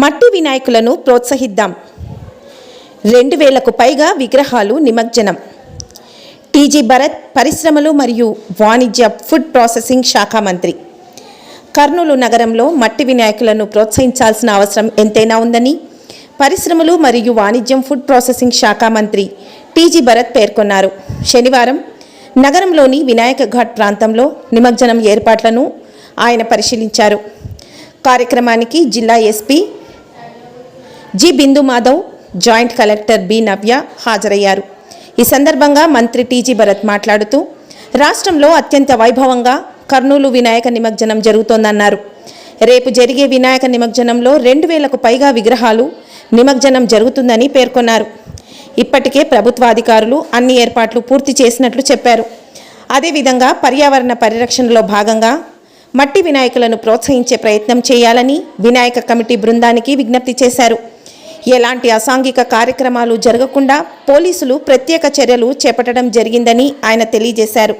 మట్టి వినాయకులను ప్రోత్సహిద్దాం. రెండు వేలకు పైగా విగ్రహాలు నిమజ్జనం. టీజీ భరత్ పరిశ్రమలు మరియు వాణిజ్య ఫుడ్ ప్రాసెసింగ్ శాఖ మంత్రి. కర్నూలు నగరంలో మట్టి వినాయకులను ప్రోత్సహించాల్సిన అవసరం ఎంతైనా ఉందని పరిశ్రమలు మరియు వాణిజ్యం ఫుడ్ ప్రాసెసింగ్ శాఖ మంత్రి టీజీ భరత్ పేర్కొన్నారు. శనివారం నగరంలోని వినాయక ఘాట్ ప్రాంతంలో నిమజ్జనం ఏర్పాట్లను ఆయన పరిశీలించారు. కార్యక్రమానికి జిల్లా SP G. Bindu Madhav joint collector B. Navya హాజరయ్యారు. ఈ సందర్భంగా మంత్రి టీజీ భరత్ మాట్లాడుతూ రాష్ట్రంలో అత్యంత వైభవంగా కర్నూలు వినాయక నిమజ్జనం జరుగుతోందన్నారు. రేపు జరిగే వినాయక నిమజ్జనంలో రెండు వేలకు పైగా విగ్రహాలు నిమజ్జనం జరుగుతుందని పేర్కొన్నారు. ఇప్పటికే ప్రభుత్వాధికారులు అన్ని ఏర్పాట్లు పూర్తి చేసినట్లు చెప్పారు. అదేవిధంగా పర్యావరణ పరిరక్షణలో భాగంగా మట్టి వినాయకులను ప్రోత్సహించే ప్రయత్నం చేయాలని వినాయక కమిటీ బృందానికి విజ్ఞప్తి చేశారు. ఎలాంటి అసాంఘిక కార్యక్రమాలు జరగకుండా పోలీసులు ప్రత్యేక చర్యలు చేపట్టడం జరిగిందని ఆయన తెలియజేశారు.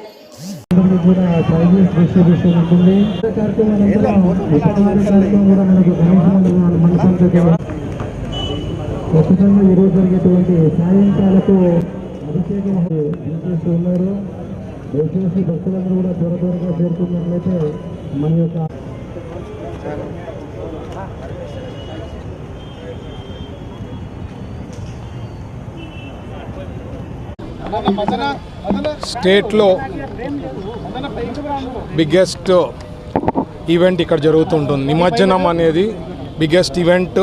ఖచ్చితంగా ఈరోజు జరిగేటువంటి ఉన్నారు దయచేసి భక్తులందరూ కూడా త్వర త్వరగా చేరుకున్నట్లయితే మన యొక్క స్టేట్లో బిగ్గెస్ట్ ఈవెంట్ ఇక్కడ జరుగుతుంటుంది. నిమజ్జనం అనేది biggest event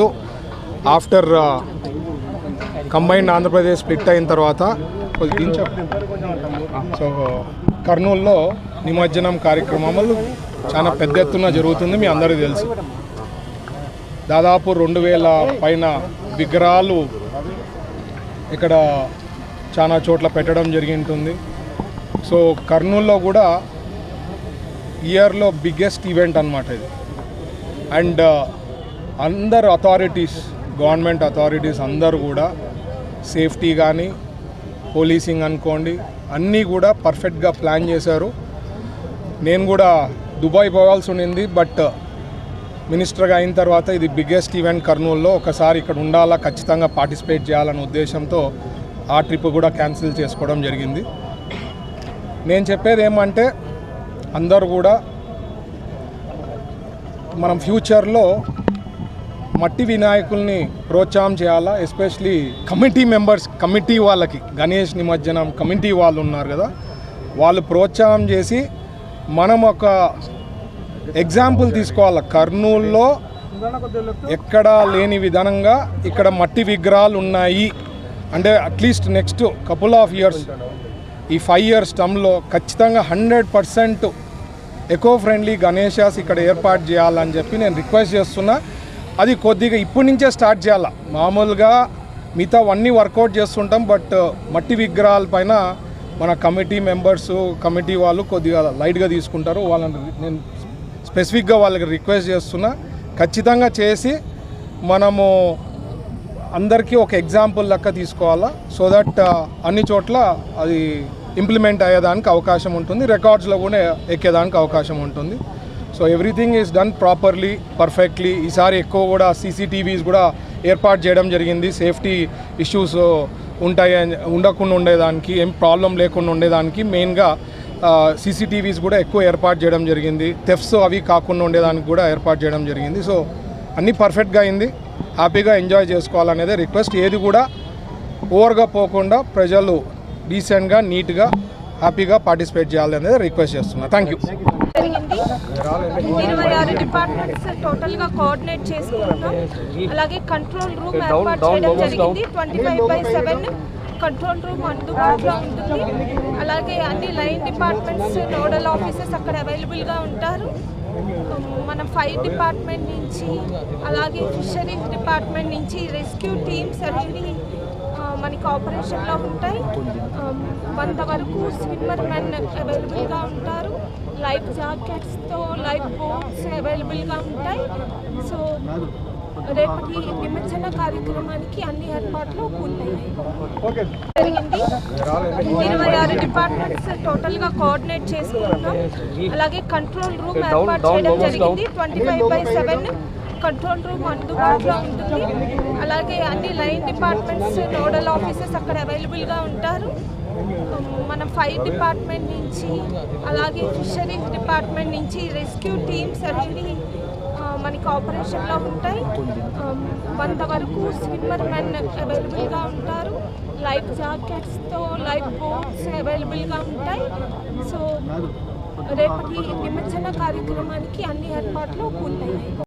after combined Andhra Pradesh split అయిన తర్వాత సో కర్నూలులో నిమజ్జనం కార్యక్రమాలు చాలా పెద్ద ఎత్తున జరుగుతుంది మీ అందరికీ తెలుసు. దాదాపు రెండు వేల పైన విగ్రహాలు ఇక్కడ చాలా చోట్ల పెట్టడం జరిగి ఉంటుంది సో కర్నూల్లో కూడా ఇయర్లో బిగ్గెస్ట్ ఈవెంట్ అనమాట ఇది. అండ్ uh, అందరు అథారిటీస్ గవర్నమెంట్ అథారిటీస్ అందరు కూడా సేఫ్టీ కానీ పోలీసింగ్ అనుకోండి అన్నీ కూడా పర్ఫెక్ట్గా ప్లాన్ చేశారు. నేను కూడా దుబాయ్ పోవాల్సి ఉండింది బట్ uh, మినిస్టర్గా అయిన తర్వాత ఇది బిగ్గెస్ట్ ఈవెంట్ కర్నూల్లో. ఒకసారి ఇక్కడ ఉండాలా ఖచ్చితంగా పార్టిసిపేట్ చేయాలనే ఉద్దేశంతో ఆ ట్రిప్ కూడా క్యాన్సిల్ చేసుకోవడం జరిగింది. నేను చెప్పేది ఏమంటే అందరూ కూడా మనం ఫ్యూచర్లో మట్టి వినాయకుల్ని ప్రోత్సాహం చేయాలా? ఎస్పెషలీ కమిటీ మెంబర్స్ కమిటీ వాళ్ళకి గణేష్ నిమజ్జనం కమిటీ వాళ్ళు ఉన్నారు కదా వాళ్ళు ప్రోత్సాహం చేసి మనం ఒక ఎగ్జాంపుల్ తీసుకోవాలి? కర్నూలులో ఎక్కడా లేని విధంగా ఇక్కడ మట్టి విగ్రహాలు ఉన్నాయి. అంటే at least next couple of years ఈ ఫైవ్ ఇయర్స్ టర్మ్లో ఖచ్చితంగా hundred percent eco friendly Ganeshas ఇక్కడ ఏర్పాటు చేయాలని చెప్పి నేను రిక్వెస్ట్ చేస్తున్నా. అది కొద్దిగా ఇప్పటి నుంచే స్టార్ట్ చేయాలా. మామూలుగా మిగతా అన్నీ వర్కౌట్ చేస్తుంటాం బట్ uh, మట్టి విగ్రహాల పైన మన కమిటీ మెంబర్స్ కమిటీ వాళ్ళు కొద్దిగా లైట్గా తీసుకుంటారు. వాళ్ళని నేను స్పెసిఫిక్గా వాళ్ళకి రిక్వెస్ట్ చేస్తున్నా. ఖచ్చితంగా చేసి మనము అందరికీ ఒక ఎగ్జాంపుల్ లెక్క తీసుకోవాలా? సో దట్ uh, అన్ని చోట్ల అది ఇంప్లిమెంట్ అయ్యేదానికి అవకాశం ఉంటుంది. రికార్డ్స్లో కూడా ఎక్కేదానికి అవకాశం ఉంటుంది. So everything is done properly perfectly ఈసారి ఎక్కువ కూడా సీసీటీవీస్ కూడా ఏర్పాటు చేయడం జరిగింది. సేఫ్టీ ఇష్యూస్ ఉంటాయి ఉండకుండా ఉండేదానికి ఏం ప్రాబ్లం లేకుండా ఉండేదానికి మెయిన్గా సీసీటీవీస్ కూడా ఎక్కువ ఏర్పాటు చేయడం జరిగింది. థెఫ్ట్స్ అవి కాకుండా ఉండేదానికి కూడా ఏర్పాటు చేయడం జరిగింది. సో అన్నీ పర్ఫెక్ట్గా అయింది. హ్యాపీగా ఎంజాయ్ చేసుకోవాలనేది రిక్వెస్ట్. ఏది కూడా ఓవర్గా పోకుండా ప్రజలు డీసెంట్గా నీట్గా హ్యాపీగా పార్టిసిపేట్ చేయాలనేది రిక్వెస్ట్ చేస్తున్నా. థ్యాంక్ యూ జరిగింది ఇరవై ఆరు డిపార్ట్మెంట్స్ టోటల్గా కోఆర్డినేట్ చేసుకుంటాం అలాగే కంట్రోల్ రూమ్ ఏర్పాటు చేయడం జరిగింది. Twenty five by seven control room అందుబాటులో ఉంటుంది. అలాగే అన్ని లైన్ డిపార్ట్మెంట్స్ నోడల్ ఆఫీసర్స్ అక్కడ అవైలబుల్గా ఉంటారు. మన ఫైర్ డిపార్ట్మెంట్ నుంచి అలాగే ఫిషరీస్ డిపార్ట్మెంట్ నుంచి రెస్క్యూ టీమ్స్ అనేవి మనకి ఆపరేషన్లో ఉంటాయి. వంద వరకు స్విమ్మర్ మెన్ అవైలబుల్గా ఉంటారు. లైఫ్ జాకెట్స్తో లైఫ్ బోట్స్ అవైలబుల్గా ఉంటాయి. సో రేపటి నిమజ్జన కార్యక్రమానికి అన్ని ఏర్పాట్లు పూర్తయ్యాయి. జరిగింది. ఇరవై ఆరు డిపార్ట్మెంట్స్ టోటల్గా కోఆర్డినేట్ చేసుకుంటాం అలాగే కంట్రోల్ రూమ్ ఏర్పాటు చేయడం జరిగింది. Twenty five by seven control room అందుబాటులో ఉంటుంది. అలాగే అన్ని లైన్ డిపార్ట్మెంట్స్ నోడల్ ఆఫీసర్స్ అక్కడ అవైలబుల్గా ఉంటారు. మన ఫైర్ డిపార్ట్మెంట్ నుంచి అలాగే ఫిషరీస్ డిపార్ట్మెంట్ నుంచి రెస్క్యూ టీమ్స్ అనేవి మనకి ఆపరేషన్లో ఉంటాయి. ఆ, వంద వరకు స్విమ్మర్ మెన్ అవైలబుల్గా ఉంటారు. లైఫ్ జాకెట్స్తో లైఫ్ బోట్స్ అవైలబుల్గా ఉంటాయి. సో రేపటి నిమజ్జన కార్యక్రమానికి అన్ని ఏర్పాట్లు ఉన్నాయి